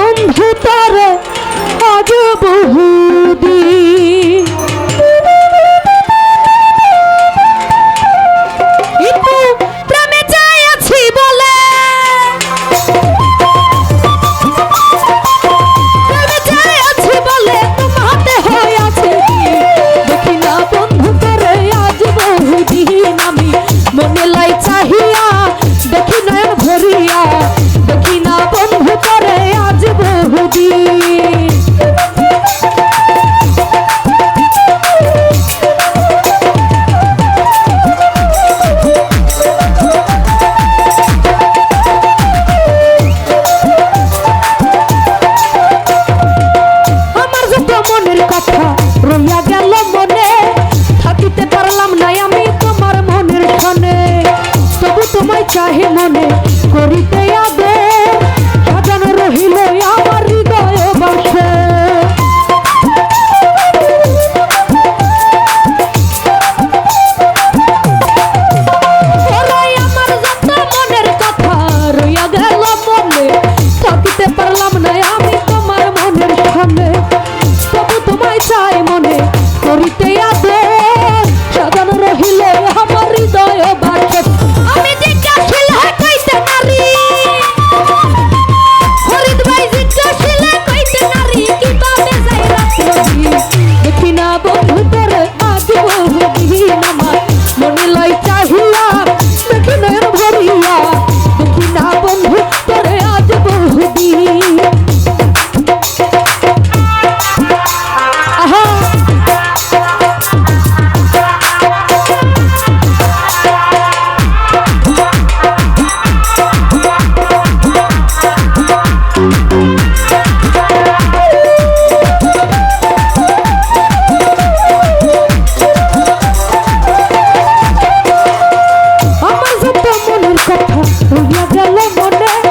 বন্ধু তার আজ বহুদিন জানালে মনে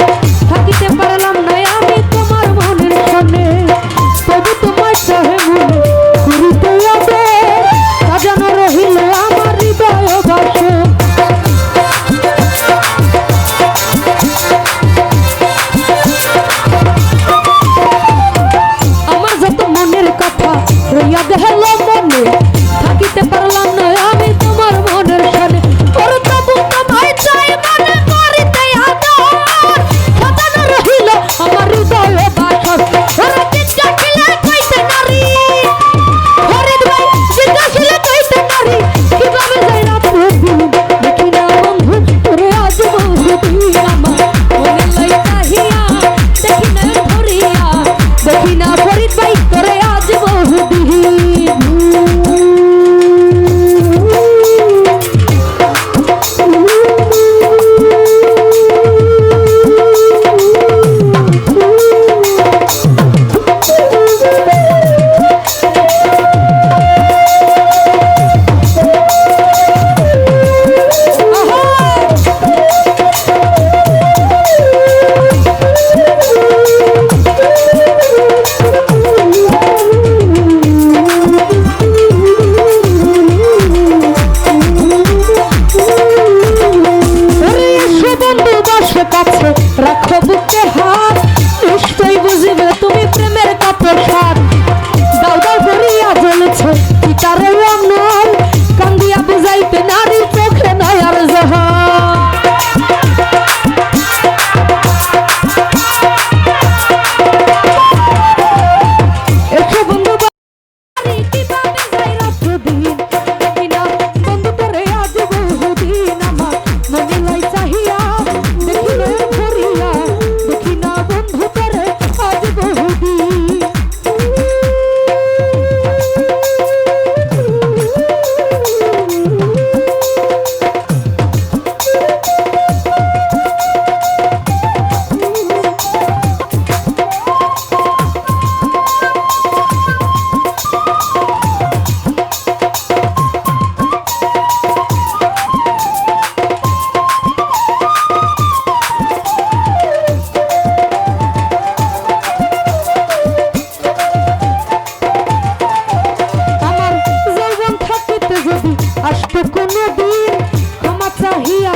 কাছে রাখো বুকে হাত। দিন ক্ষমা চাহিয়া